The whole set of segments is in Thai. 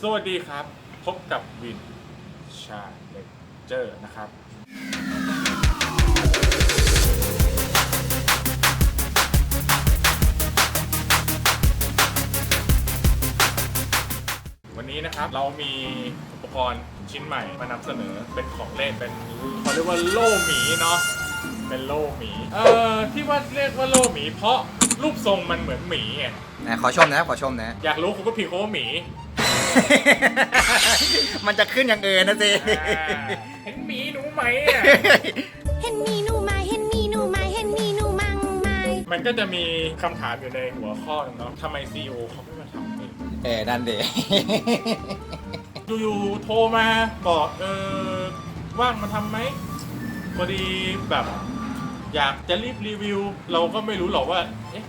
สวัสดีครับ พบกับวินชาเลนเจอร์นะครับ วันนี้นะครับเรามีอุปกรณ์ชิ้นใหม่มานำเสนอเป็นของเล่นเป็นเขาเรียกว่าโล่หมีเนาะเป็นโล่หมี เอ่อที่ว่าเรียกว่าโล่หมี เพราะรูปทรงมันเหมือนหมีไงนะขอชมนะครับขอชมนะ อยากรู้คุณก็พิมพ์คำว่าหมี มันจะขึ้นอย่างอื่นนะสิอ่าเห็นหมีหนูไหมอะเห็นมีหนูไหมเห็นมีหนูไหมเห็นมีหนูมังไหมมันก็จะมีคำถามอยู่ในหัวข้อหนึงเนาะทำไมซีอเขาไม่มาทำเองเออนั่นเดอยู่ๆโทรมาบอกเออว่างมาทำไหมพอดีแบบ อยากจะรีบรีวิว เราก็ไม่รู้หรอกว่าเอ๊ะ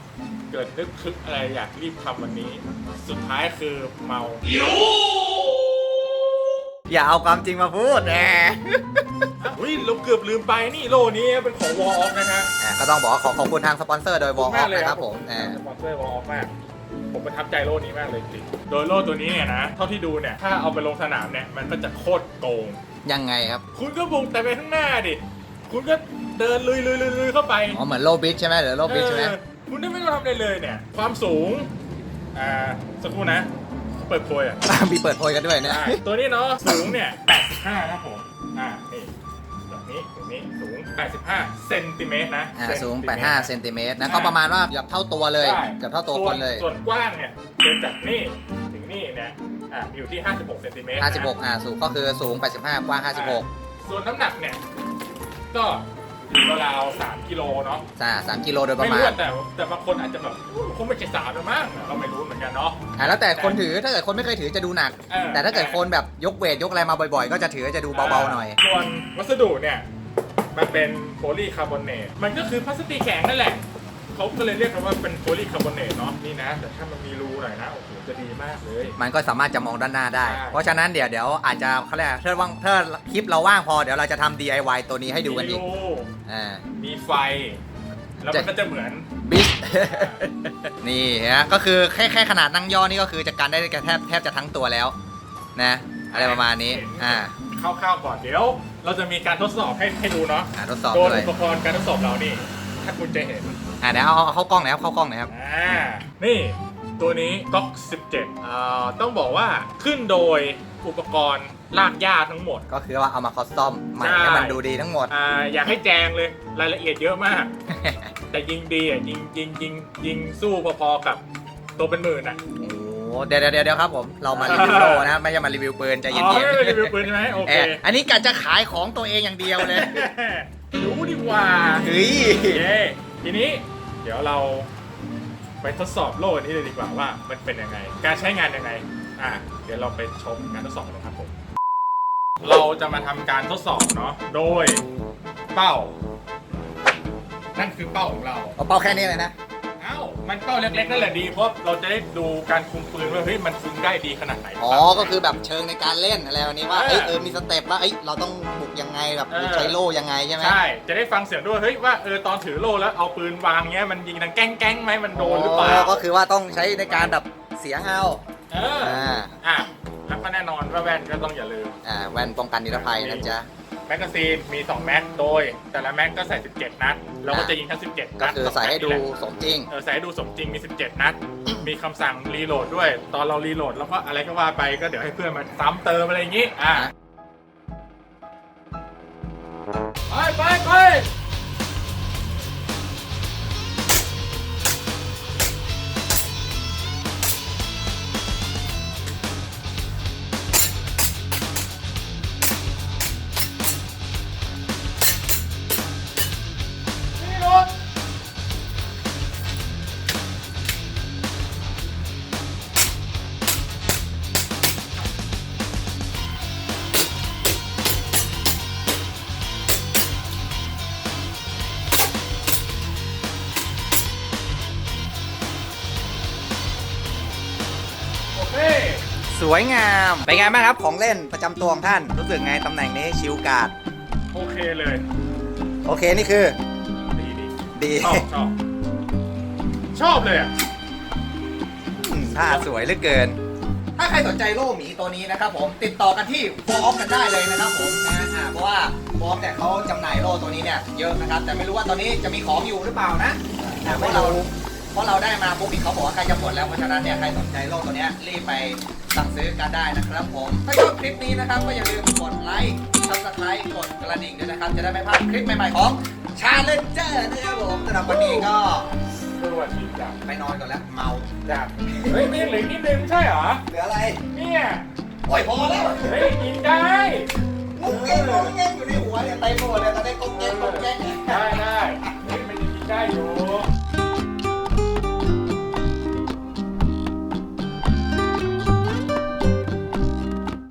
เกิดนึกคึกอะไรอยากรีบทำวันนี้ สุดท้ายคือเมาอย่าเอาความจริงมาพูดแหมอุ้ยเราเกือบลืมไปนี่โลนี้เป็นของวอลนะฮะอะก็ต้องบอกว่าขอขอบคุณทางสปอนเซอร์โดยวอลขอบคุณมากเลยนะคครัรับบผมอ่าสปอนเซอร์วอลมาก ผมประทับใจโล่นี้มากเลยจริงโดยโล่ตัวนี้เนี่ยนะเท่าที่ดูเนี่ยถ้าเอาไปลงสนามเนี่ยมันก็จะโคตรโกงยังไงครับ คุณก็บุกแต่ไปข้างหน้าดิ คุณก็เดินลุยลุยลุยลุยเข้าไปอ๋อเหมือนโลบิชใช่ไหมหรือโลบิชใช่ไหมเออคุณได้ไม่ต้องทำอะไรเลยเนี่ย ความสูง อ่า สักครู่นะ เปิดโพยอะ มีเปิดโพยกันด้วยนะอ่าตัวนี้เนาะสูงเนี่ย 85 ครับผม อ่า นี่แบบนี้ตรงนี้สูง 85 เซนติเมตรนะอ่าเซนติสูงเมตร85 เซนติเมตรนะก็ประมาณว่าเกือบเท่าตัวเลยใช่เกือบเท่าตัวคนเลยส่วนส่วนกว้างเนี่ยเดินจากนี่ถึงนี่เนี่ยอ่าอยู่ที่ 56 เซนติเมตรนะ56 อ่าสูงก็คือสูง 85 กว้าง 56 ส่วนน้ำหนักเนี่ย ก็อยู่ราวๆ3กิโลเนาะอ่า3กิโลโดยปไม่ระมารู้ณอะแต่แต่บางคนอาจจะแบบอุ๊ยคงไม่ใช่สามหรือมั้งเราไม่รู้เหมือนกันเนาะ อ่าแล้วแต่คนถือถ้าเกิดคนไม่เคยถือจะดูหนัก เออ แต่ถ้าเกิดคนแบบยกเวทยกอะไรมาบ่อยๆ ก็จะถือจะดูเบาๆหน่อย ส่วนวัสดุเนี่ย มันเป็นโพลีคาร์บอเนตมันก็คือพลาสติกแข็งนั่นแหละ เขาก็เลยเรียกกันว่าเป็นโพลีคาร์บอเนตเนาะนี่นะ แต่ถ้ามันมีรูหน่อยนะโอ้โหจะดีมากเลย มันก็สามารถจะมองด้านหน้าได้ใช่เพราะฉะนั้นเดี๋ยวเดี๋ยวอาจจะเขาเรียกอะไรถ้าว่างถ้าคลิปเราว่างพอเดี๋ยวเราจะทำ DIY ตัวนี้ให้ดูกันอีกมีรูอ่า มีไฟ แล้วมันก็จะเหมือน บิสนี่ฮะก็คือแค่แค่ขนาดนั่งย่อนี่ก็คือจะกันได้แทบแทบจะทั้งตัวแล้ว นะ อะไรประมาณนี้ อ่าคร่าวๆก่อนเดี๋ยว เราจะมีการทดสอบให้ให้ดูเนาะ อ่าทดสอบโดยด้วย อุปกรณ์การทดสอบเรานี่ ถ้าคุณจะเห็น อ่าเดี๋ยวเอาเอาเข้ากล้องหน่อยครับเข้ากล้องหน่อยครับ อ่านี่ตัวนี้ก๊อก17อ่าต้องบอกว่าขึ้นโดยอุปกรณ์ลากหญ้าทั้งหมด ก็คือว่าเอามาคอสตอมใหม่ใช่ ให้มันดูดีทั้งหมด อ่าอยากให้แจงเลยรายละเอียดเยอะมาก แต่ยิงดีอะยิงยิงยิงยิงสู้พอๆกับตัวเป็นหมื่นอะโอ้เดี๋ยวเดี๋ยวเดี๋ยวครับผมเรามารีวิวโลนะไม่ใช่มารีวิวปืนใจเย็นอ๋อๆไม่ได้รีวิวปืนใช่ไหมโอเอเค ออันนี้กะจะขายของตัวเองอย่างเดียวเลย รู้ดีกว่าเฮ้ยโอเค ทีนี้เดี๋ยวเราไปทดสอบโล่นี้เลยดีกว่าว่ามันเป็นยังไง การใช้งานยังไง อะเดี๋ยวเราไปชมการทดสอบกันเลยครับผม เราจะมาทำการทดสอบเนาะ โดยเป้า นั่นคือเป้าของเรา เอาเป้าแค่นี้เลยนะ อ้ามันเป้าเล็กๆนั่นแหละดีเพราะเราจะได้ดูการคุมปืนว่าเฮ้ยมันคุมได้ดีขนาดไหน อ๋อ ก็คือแบบเชิงในการเล่นอะไรแบบนี้ว่าเออเอ้ยเออ มีสเต็ปว่า เอ้ย เราต้องบุกยังไงแบบเออ ใช้โล่ยังไงใช่ไหม ใช่ จะได้ฟังเสียงด้วยเฮ้ยว่าเออตอนถือโล่แล้วเอาปืนวางเงี้ยมันยิงดังแก้งแก้งๆไหมมันโดนหรือเปล่าก็คือว่าต้องใช้ในการแบบเสียงเอาเอออ่า อะแล้วก็แน่นอนว่าแว่นก็ต้องอย่าลืม อ่า แว่นป้องกันนิรภัยนะจ๊ะ แมกกาซีนมี2แม็กโดย แต่ละแม็กก็ใส่ 17 นัดเราก็จะยิงทั้ง 17 ก็นัดคือใส่ให้ดูสมจริง เออใส่ให้ดูสมจริงมี 17 นัด มีคำสั่งรีโหลดด้วย ตอนเรารีโหลดแล้วก็อะไรก็ว่าไปก็เดี๋ยวให้เพื่อนมาซ้ำเติมอะไรอย่างงี้ อะไปไปไป สวยงามเป็นไงบ้างครับของเล่นประจำตัวของท่านรู้สึกไงตำแหน่งนี้ชิลการ์ดโอเคเลยโอเคนี่คือ ดีดีดี ชอบชอบชอบเลยอะ อืมท่าสวยเหลือเกิน ถ้าใครสนใจโล่หมีตัวนี้นะครับผมติดต่อกันที่ฟอร์กันได้เลยนะครับผมนะฮะอ่าเพราะว่าฟอร์เนี่ยเขาจำหน่ายโล่ตัวนี้เนี่ยเยอะนะครับ แต่ไม่รู้ว่าตอนนี้จะมีของอยู่หรือเปล่านะแต่เพราะเราเพ ราะเราได้มาปุ๊บเขาบอกว่าใกล้จะหมดแล้วเพราะฉะนั้นเนี่ยใครสนใจโล่ตัวเนี้ยรีบไปสั่งซื้อกันได้นะครับผมถ้าชอบคลิปนี้นะครับก็อย่าลืมกดไลค์ซับสไครต์กดกระดิ่งด้วยนะครับ จะได้ไม่พลาดคลิปใหม่ๆของชาเลนเจอร์นะครับผมสำหรับวันนี้ก็สวัสดีจ้ะไปนอนก่อนแล้วเมาจ้ะเฮ้ยนี่เหลือนิดนึงไม่ใช่เหรอ เหลืออะไรเนี่ยโอ้ยพอแล้วเฮ้ยกินได้ มุกเก่งมุกเก่งอยู่ในหัวเนี่ยเต็มไปหมด